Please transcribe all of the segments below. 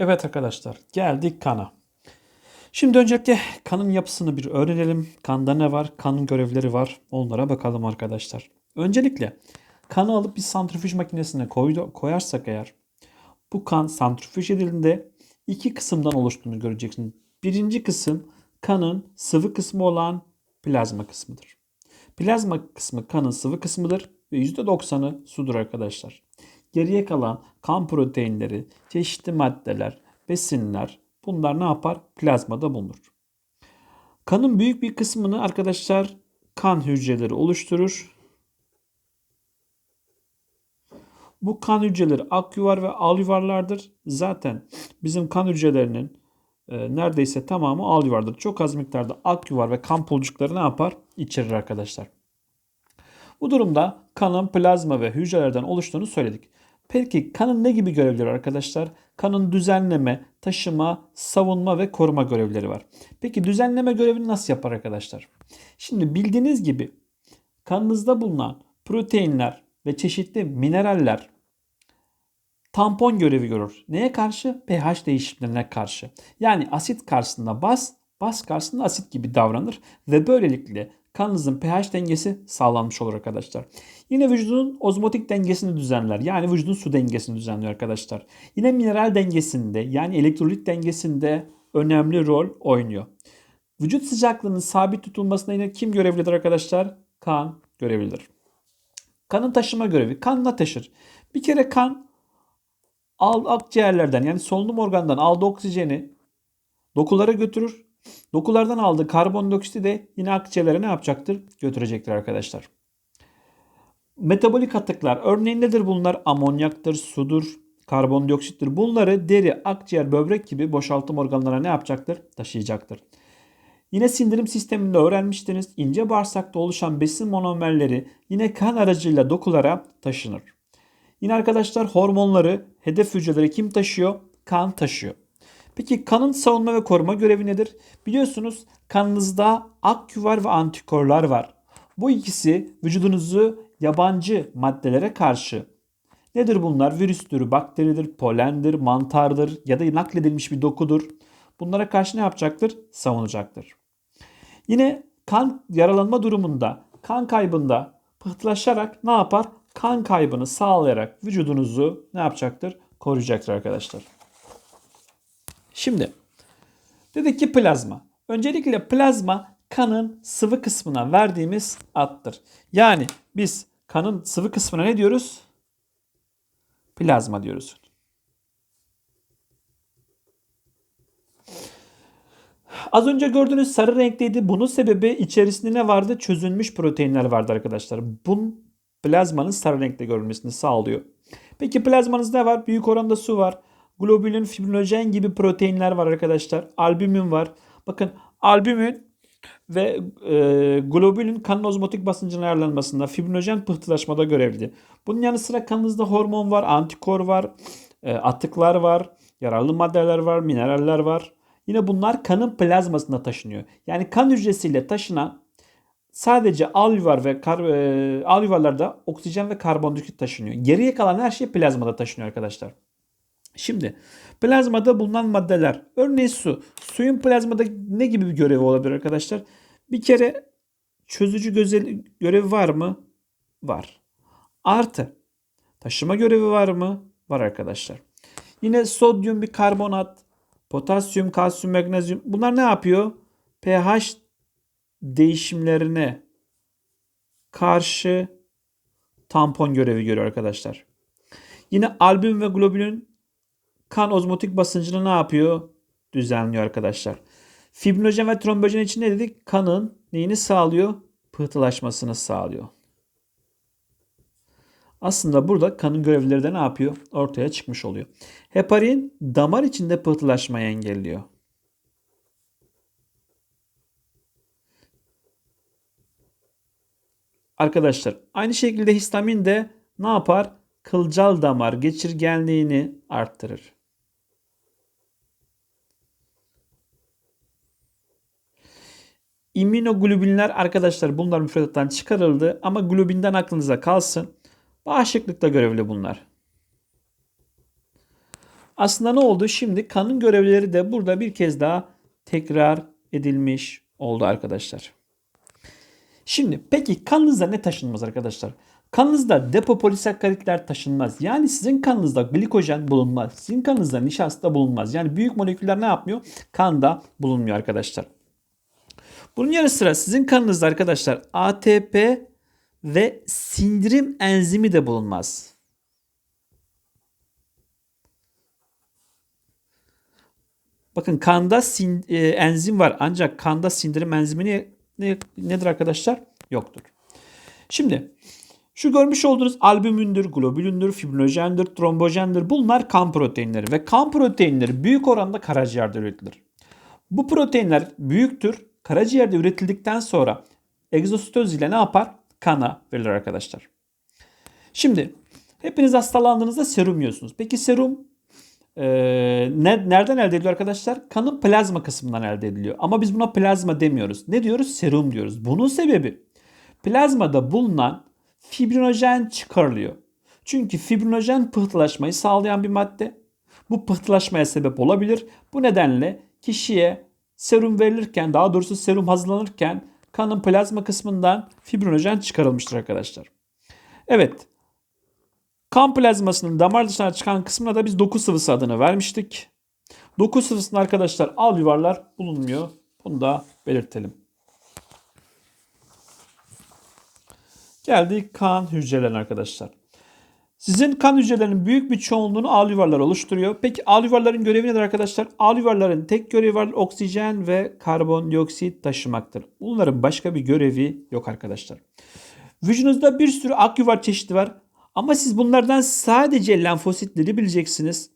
Evet arkadaşlar geldik kana. Şimdi öncelikle kanın yapısını bir öğrenelim. Kanda ne var? Kanın görevleri var. Onlara bakalım arkadaşlar. Öncelikle kanı alıp bir santrifüj makinesine koyarsak eğer bu kan santrifüj edildiğinde iki kısımdan oluştuğunu göreceksiniz. Birinci kısım kanın sıvı kısmı olan plazma kısmıdır. Plazma kısmı kanın sıvı kısmıdır ve %90'ı sudur arkadaşlar. Geriye kalan kan proteinleri, çeşitli maddeler, besinler bunlar ne yapar? Plazmada bulunur. Kanın büyük bir kısmını arkadaşlar kan hücreleri oluşturur. Bu kan hücreleri akyuvar ve alyuvarlardır. Zaten bizim kan hücrelerinin e, neredeyse tamamı alyuvardır. Çok az miktarda akyuvar ve kan pulcukları ne yapar? İçerir arkadaşlar. Bu durumda kanın plazma ve hücrelerden oluştuğunu söyledik. Peki kanın ne gibi görevleri arkadaşlar? Kanın düzenleme, taşıma, savunma ve koruma görevleri var. Peki düzenleme görevini nasıl yapar arkadaşlar? Şimdi bildiğiniz gibi kanınızda bulunan proteinler ve çeşitli mineraller tampon görevi görür. Neye karşı? pH değişimlerine karşı. Yani asit karşısında baz, baz karşısında asit gibi davranır ve böylelikle kanınızın pH dengesi sağlanmış olur arkadaşlar. Yine vücudun ozmotik dengesini düzenler. Yani vücudun su dengesini düzenliyor arkadaşlar. Yine mineral dengesinde yani elektrolit dengesinde önemli rol oynuyor. Vücut sıcaklığının sabit tutulmasına yine kim görevlidir arkadaşlar? Kan görevlidir. Kanın taşıma görevi. Kanla taşır. Bir kere kan akciğerlerden yani solunum organından aldığı oksijeni dokulara götürür. Dokulardan aldığı karbondioksiti de yine akciğerlere ne yapacaktır? Götürecektir arkadaşlar. Metabolik atıklar örneğin nedir bunlar? Amonyaktır, sudur, karbondioksittir. Bunları deri, akciğer, böbrek gibi boşaltım organlarına ne yapacaktır? Taşıyacaktır. Yine sindirim sisteminde öğrenmiştiniz. İnce bağırsakta oluşan besin monomerleri yine kan aracıyla dokulara taşınır. Yine arkadaşlar hormonları hedef hücreleri kim taşıyor? Kan taşıyor. Peki kanın savunma ve koruma görevi nedir? Biliyorsunuz kanınızda akyuvar ve antikorlar var. Bu ikisi vücudunuzu yabancı maddelere karşı nedir bunlar? Virüstür, bakteridir, polendir, mantardır ya da nakledilmiş bir dokudur. Bunlara karşı ne yapacaktır? Savunacaktır. Yine kan yaralanma durumunda, kan kaybında pıhtılaşarak ne yapar? Kan kaybını sağlayarak vücudunuzu ne yapacaktır? Koruyacaktır arkadaşlar. Şimdi dedik ki plazma. Öncelikle plazma kanın sıvı kısmına verdiğimiz attır. Yani biz kanın sıvı kısmına ne diyoruz? Plazma diyoruz. Az önce gördüğünüz sarı renkteydi. Bunun sebebi içerisinde ne vardı? Çözülmüş proteinler vardı arkadaşlar. Bunun plazmanın sarı renkte görülmesini sağlıyor. Peki plazmanızda ne var? Büyük oranda su var. Globulin, fibrinojen gibi proteinler var arkadaşlar. Albümin var. Bakın albümin ve e, globulin kanın ozmotik basıncının ayarlanmasında, fibrinojen pıhtılaşmada görevli. Bunun yanı sıra kanınızda hormon var, antikor var, e, atıklar var, yararlı maddeler var, mineraller var. Yine bunlar kanın plazmasında taşınıyor. Yani kan hücresiyle taşınan sadece alüvar ve kar, e, alüvarlarda oksijen ve karbondioksit taşınıyor. Geriye kalan her şey plazmada taşınıyor arkadaşlar. Şimdi plazmada bulunan maddeler. Örneğin su. Suyun plazmada ne gibi bir görevi olabilir arkadaşlar? Bir kere çözücü görevi var mı? Var. Artı taşıma görevi var mı? Var arkadaşlar. Yine sodyum bir karbonat, potasyum, kalsiyum, magnezyum bunlar ne yapıyor? pH değişimlerine karşı tampon görevi görüyor arkadaşlar. Yine albüm ve globulin kan ozmotik basıncını ne yapıyor? Düzenliyor arkadaşlar. Fibrinojen ve trombojen için ne dedik? Kanın neyini sağlıyor? Pıhtılaşmasını sağlıyor. Aslında burada kanın görevlileri de ne yapıyor? Ortaya çıkmış oluyor. Heparin damar içinde pıhtılaşmayı engelliyor. Arkadaşlar aynı şekilde histamin de ne yapar? Kılcal damar geçirgenliğini arttırır. İmmünoglobinler arkadaşlar bunlar müfredattan çıkarıldı ama globinden aklınıza kalsın. Bağışıklıkta görevli bunlar. Aslında ne oldu? Şimdi kanın görevleri de burada bir kez daha tekrar edilmiş oldu arkadaşlar. Şimdi peki kanınızda ne taşınmaz arkadaşlar? Kanınızda depopolisakkaritler taşınmaz. Yani sizin kanınızda glikojen bulunmaz. Sizin kanınızda nişasta bulunmaz. Yani büyük moleküller ne yapmıyor? Kanda bulunmuyor arkadaşlar. Bunun yanı sıra sizin kanınızda arkadaşlar ATP ve sindirim enzimi de bulunmaz. Bakın kanda sin, e, enzim var ancak kanda sindirim enzimi ne, ne, nedir arkadaşlar? Yoktur. Şimdi şu görmüş olduğunuz albümündür, globülündür, fibrinojendir, trombojendir. Bunlar kan proteinleri ve kan proteinleri büyük oranda karaciğerde üretilir. Bu proteinler büyüktür. Karaciğerde üretildikten sonra egzositoz ile ne yapar? Kana verilir arkadaşlar. Şimdi hepiniz hastalandığınızda serum yiyorsunuz. Peki serum e, ne, nereden elde ediliyor arkadaşlar? Kanın plazma kısmından elde ediliyor. Ama biz buna plazma demiyoruz. Ne diyoruz? Serum diyoruz. Bunun sebebi plazmada bulunan fibrinojen çıkarılıyor. Çünkü fibrinojen pıhtılaşmayı sağlayan bir madde. Bu pıhtılaşmaya sebep olabilir. Bu nedenle kişiye serum verilirken daha doğrusu serum hazırlanırken kanın plazma kısmından fibrinojen çıkarılmıştır arkadaşlar. Evet. Kan plazmasının damar dışına çıkan kısmına da biz doku sıvısı adını vermiştik. Doku sıvısında arkadaşlar alüvarlar bulunmuyor. Bunu da belirtelim. Geldik kan hücrelerine arkadaşlar. Sizin kan hücrelerinin büyük bir çoğunluğunu alüvarlar oluşturuyor. Peki alüvarların görevi nedir arkadaşlar? Alüvarların tek görevi var oksijen ve karbondioksit taşımaktır. Bunların başka bir görevi yok arkadaşlar. Vücudunuzda bir sürü akyuvar çeşidi var. Ama siz bunlardan sadece lenfositleri bileceksiniz.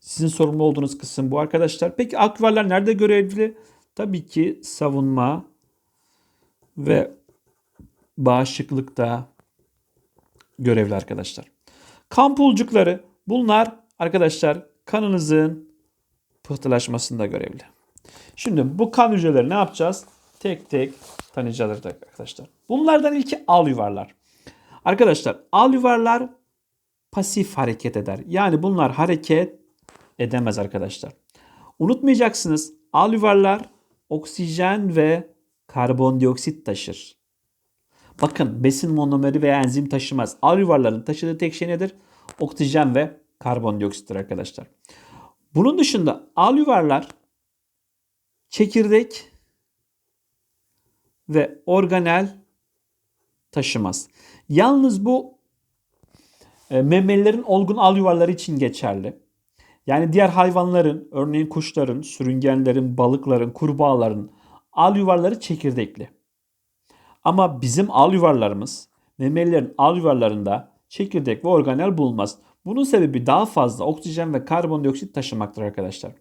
Sizin sorumlu olduğunuz kısım bu arkadaşlar. Peki akyuvarlar nerede görevli? Tabii ki savunma ve bağışıklıkta görevli arkadaşlar. Kan pulcukları bunlar arkadaşlar kanınızın pıhtılaşmasında görevli. Şimdi bu kan hücreleri ne yapacağız? Tek tek tanıyacağız arkadaşlar. Bunlardan ilki al yuvarlar. Arkadaşlar al yuvarlar pasif hareket eder. Yani bunlar hareket edemez arkadaşlar. Unutmayacaksınız al yuvarlar oksijen ve karbondioksit taşır. Bakın besin monomeri veya enzim taşımaz. Al yuvarların taşıdığı tek şey nedir? Oksijen ve karbondioksittir arkadaşlar. Bunun dışında al yuvarlar çekirdek ve organel taşımaz. Yalnız bu e, memelilerin olgun al yuvarları için geçerli. Yani diğer hayvanların, örneğin kuşların, sürüngenlerin, balıkların, kurbağaların al yuvarları çekirdekli. Ama bizim al yuvarlarımız memelilerin al yuvarlarında çekirdek ve organel bulunmaz. Bunun sebebi daha fazla oksijen ve karbondioksit taşımaktır arkadaşlar.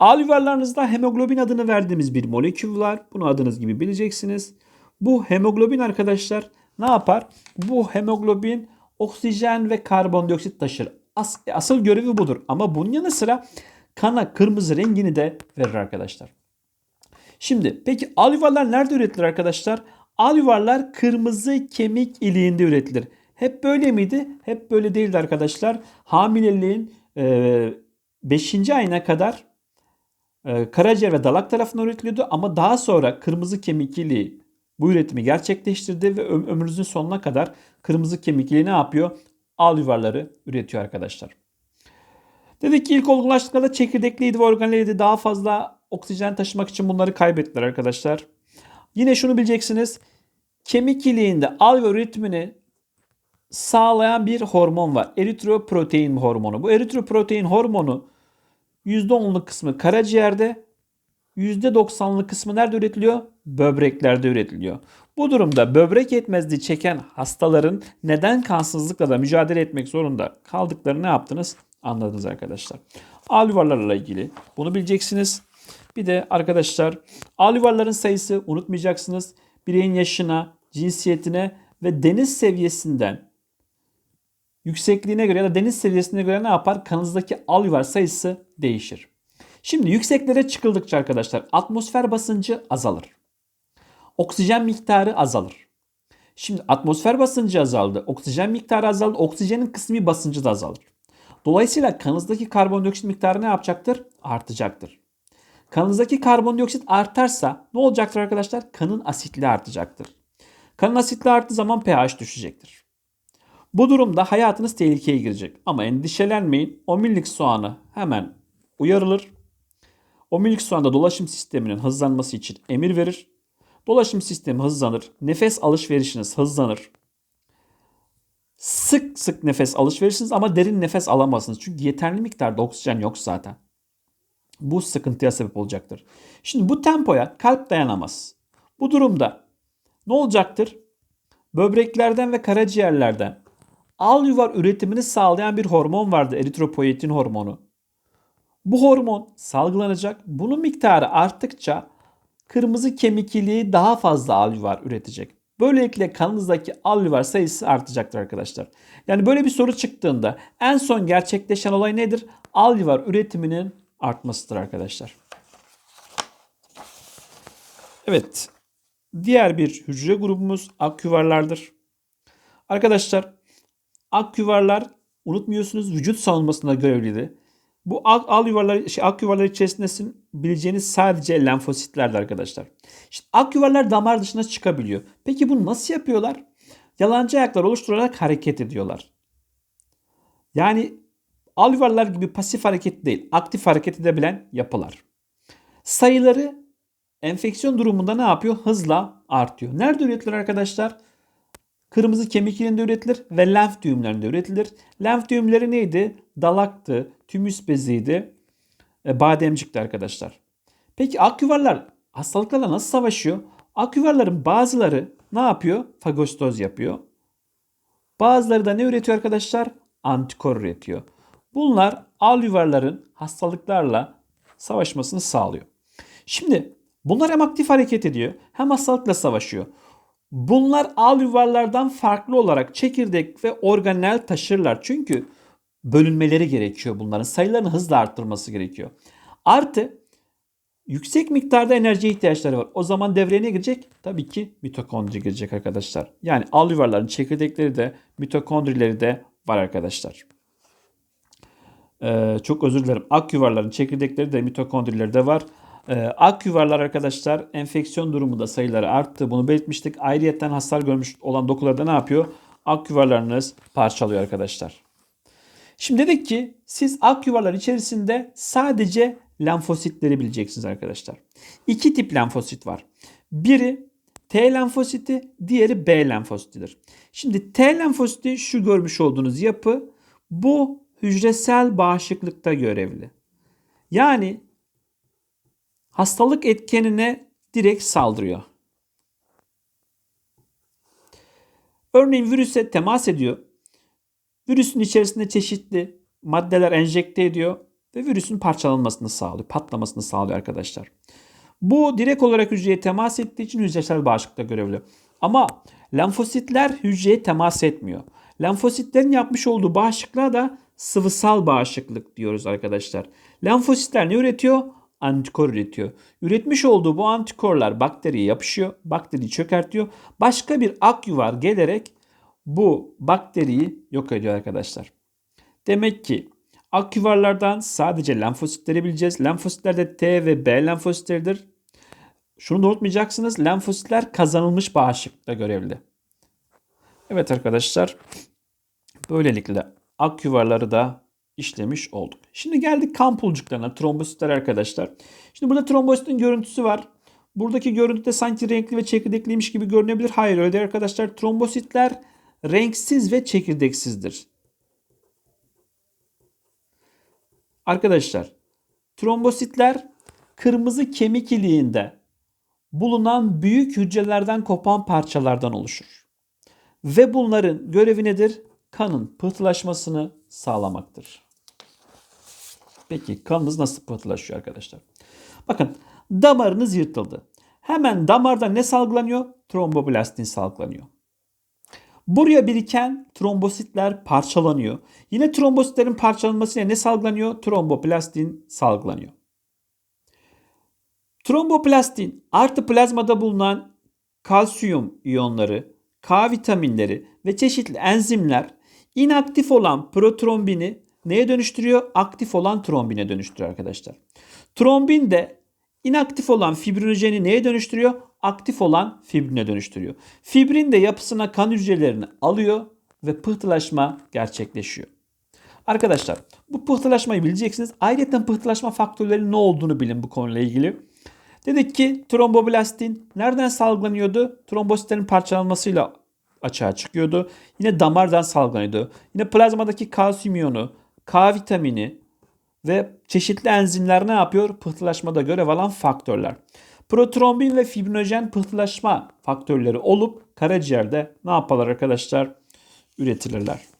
Al yuvarlarınızda hemoglobin adını verdiğimiz bir molekül var. Bunu adınız gibi bileceksiniz. Bu hemoglobin arkadaşlar ne yapar? Bu hemoglobin oksijen ve karbondioksit taşır. As asıl görevi budur. Ama bunun yanı sıra kana kırmızı rengini de verir arkadaşlar. Şimdi peki al yuvarlar nerede üretilir arkadaşlar? Al yuvarlar kırmızı kemik iliğinde üretilir. Hep böyle miydi? Hep böyle değildi arkadaşlar. Hamileliğin 5. E, ayına kadar e, karaciğer ve dalak tarafından üretiliyordu ama daha sonra kırmızı kemik iliği bu üretimi gerçekleştirdi ve ömrünüzün sonuna kadar kırmızı kemik iliği ne yapıyor? Al yuvarları üretiyor arkadaşlar. Dedik ki ilk olgunlaştığında çekirdekliydi ve organeliydi. Daha fazla oksijen taşımak için bunları kaybettiler arkadaşlar. Yine şunu bileceksiniz. Kemik iliğinde alveol üretimini sağlayan bir hormon var. Eritroprotein hormonu. Bu eritroprotein hormonu %10'luk kısmı karaciğerde, %90'lık kısmı nerede üretiliyor? Böbreklerde üretiliyor. Bu durumda böbrek yetmezliği çeken hastaların neden kansızlıkla da mücadele etmek zorunda kaldıklarını ne yaptınız? Anladınız arkadaşlar. Alüvarlarla ilgili bunu bileceksiniz. Bir de arkadaşlar alüvarların sayısı unutmayacaksınız. Bireyin yaşına, cinsiyetine ve deniz seviyesinden yüksekliğine göre ya da deniz seviyesine göre ne yapar? Kanınızdaki alüvar sayısı değişir. Şimdi yükseklere çıkıldıkça arkadaşlar atmosfer basıncı azalır. Oksijen miktarı azalır. Şimdi atmosfer basıncı azaldı. Oksijen miktarı azaldı. Oksijenin kısmi basıncı da azalır. Dolayısıyla kanınızdaki karbondioksit miktarı ne yapacaktır? Artacaktır. Kanınızdaki karbondioksit artarsa ne olacaktır arkadaşlar? Kanın asitliği artacaktır. Kanın asitliği arttığı zaman pH düşecektir. Bu durumda hayatınız tehlikeye girecek. Ama endişelenmeyin. Omurilik soğanı hemen uyarılır. Omurilik soğanda dolaşım sisteminin hızlanması için emir verir. Dolaşım sistemi hızlanır. Nefes alışverişiniz hızlanır. Sık sık nefes alışverirsiniz ama derin nefes alamazsınız. Çünkü yeterli miktarda oksijen yok zaten. Bu sıkıntıya sebep olacaktır. Şimdi bu tempoya kalp dayanamaz. Bu durumda ne olacaktır? Böbreklerden ve karaciğerlerden al yuvar üretimini sağlayan bir hormon vardı. Eritropoietin hormonu. Bu hormon salgılanacak. Bunun miktarı arttıkça kırmızı kemik iliği daha fazla alüvar üretecek. Böylelikle kanınızdaki alüvar sayısı artacaktır arkadaşlar. Yani böyle bir soru çıktığında en son gerçekleşen olay nedir? Alüvar üretiminin artmasıdır arkadaşlar. Evet. Diğer bir hücre grubumuz aküvarlardır. Arkadaşlar aküvarlar unutmuyorsunuz vücut savunmasında görevlidir. Bu al, al yuvarlar, şey, ak yuvarlar içerisinde bileceğiniz sadece lenfositlerdi arkadaşlar. İşte ak yuvarlar damar dışına çıkabiliyor. Peki bunu nasıl yapıyorlar? Yalancı ayaklar oluşturarak hareket ediyorlar. Yani al yuvarlar gibi pasif hareket değil, aktif hareket edebilen yapılar. Sayıları enfeksiyon durumunda ne yapıyor? Hızla artıyor. Nerede üretilir arkadaşlar? Kırmızı kemik ilinde üretilir ve lenf düğümlerinde üretilir. Lenf düğümleri neydi? Dalaktı, tümüs beziydi, e, bademcikti arkadaşlar. Peki aküvarlar hastalıklarla nasıl savaşıyor? Aküvarların bazıları ne yapıyor? Fagostoz yapıyor. Bazıları da ne üretiyor arkadaşlar? Antikor üretiyor. Bunlar al yuvarların hastalıklarla savaşmasını sağlıyor. Şimdi bunlar hem aktif hareket ediyor hem hastalıkla savaşıyor. Bunlar al yuvarlardan farklı olarak çekirdek ve organel taşırlar. Çünkü bölünmeleri gerekiyor bunların. Sayılarını hızla arttırması gerekiyor. Artı yüksek miktarda enerji ihtiyaçları var. O zaman devreye ne girecek? Tabii ki mitokondri girecek arkadaşlar. Yani al yuvarların çekirdekleri de mitokondrileri de var arkadaşlar. Ee, çok özür dilerim. Ak yuvarların çekirdekleri de mitokondrileri de var. Ee, ak yuvarlar arkadaşlar enfeksiyon durumunda sayıları arttı. Bunu belirtmiştik. Ayrıyetten hasar görmüş olan dokularda ne yapıyor? Ak yuvarlarınız parçalıyor arkadaşlar. Şimdi dedik ki siz ak yuvarlar içerisinde sadece lenfositleri bileceksiniz arkadaşlar. İki tip lenfosit var. Biri T lenfositi, diğeri B lenfositidir. Şimdi T lenfositi şu görmüş olduğunuz yapı bu hücresel bağışıklıkta görevli. Yani hastalık etkenine direkt saldırıyor. Örneğin virüse temas ediyor. Virüsün içerisinde çeşitli maddeler enjekte ediyor ve virüsün parçalanmasını sağlıyor, patlamasını sağlıyor arkadaşlar. Bu direkt olarak hücreye temas ettiği için hücresel bağışıklıkta görevli. Ama lenfositler hücreye temas etmiyor. Lenfositlerin yapmış olduğu bağışıklığa da sıvısal bağışıklık diyoruz arkadaşlar. Lenfositler ne üretiyor? Antikor üretiyor. Üretmiş olduğu bu antikorlar bakteriye yapışıyor. Bakteriyi çökertiyor. Başka bir ak yuvar gelerek bu bakteriyi yok ediyor arkadaşlar. Demek ki ak yuvarlardan sadece lenfositleri bileceğiz. Lenfositler de T ve B lenfositleridir. Şunu da unutmayacaksınız. Lenfositler kazanılmış bağışıklıkta görevli. Evet arkadaşlar. Böylelikle ak yuvarları da işlemiş olduk. Şimdi geldik kan pulcuklarına, trombositler arkadaşlar. Şimdi burada trombositin görüntüsü var. Buradaki görüntüde sanki renkli ve çekirdekliymiş gibi görünebilir. Hayır öyle değil arkadaşlar. Trombositler renksiz ve çekirdeksizdir. Arkadaşlar trombositler kırmızı kemik iliğinde bulunan büyük hücrelerden kopan parçalardan oluşur. Ve bunların görevi nedir? Kanın pıhtılaşmasını sağlamaktır. Peki kanınız nasıl pıhtılaşıyor arkadaşlar? Bakın damarınız yırtıldı. Hemen damarda ne salgılanıyor? Tromboblastin salgılanıyor. Buraya biriken trombositler parçalanıyor. Yine trombositlerin parçalanmasıyla ne salgılanıyor? Tromboplastin salgılanıyor. Tromboplastin artı plazmada bulunan kalsiyum iyonları, K vitaminleri ve çeşitli enzimler inaktif olan protrombini neye dönüştürüyor? Aktif olan trombine dönüştürüyor arkadaşlar. Trombin de inaktif olan fibrinojeni neye dönüştürüyor? Aktif olan fibrine dönüştürüyor. Fibrin de yapısına kan hücrelerini alıyor ve pıhtılaşma gerçekleşiyor. Arkadaşlar bu pıhtılaşmayı bileceksiniz. Ayrıca pıhtılaşma faktörlerinin ne olduğunu bilin bu konuyla ilgili. Dedik ki tromboblastin nereden salgılanıyordu? Trombositlerin parçalanmasıyla açığa çıkıyordu. Yine damardan salgılanıyordu. Yine plazmadaki kalsiyum iyonu, K vitamini ve çeşitli enzimler ne yapıyor? Pıhtılaşmada görev alan faktörler. Protrombin ve fibrinojen pıhtılaşma faktörleri olup karaciğerde ne yaparlar arkadaşlar? Üretilirler.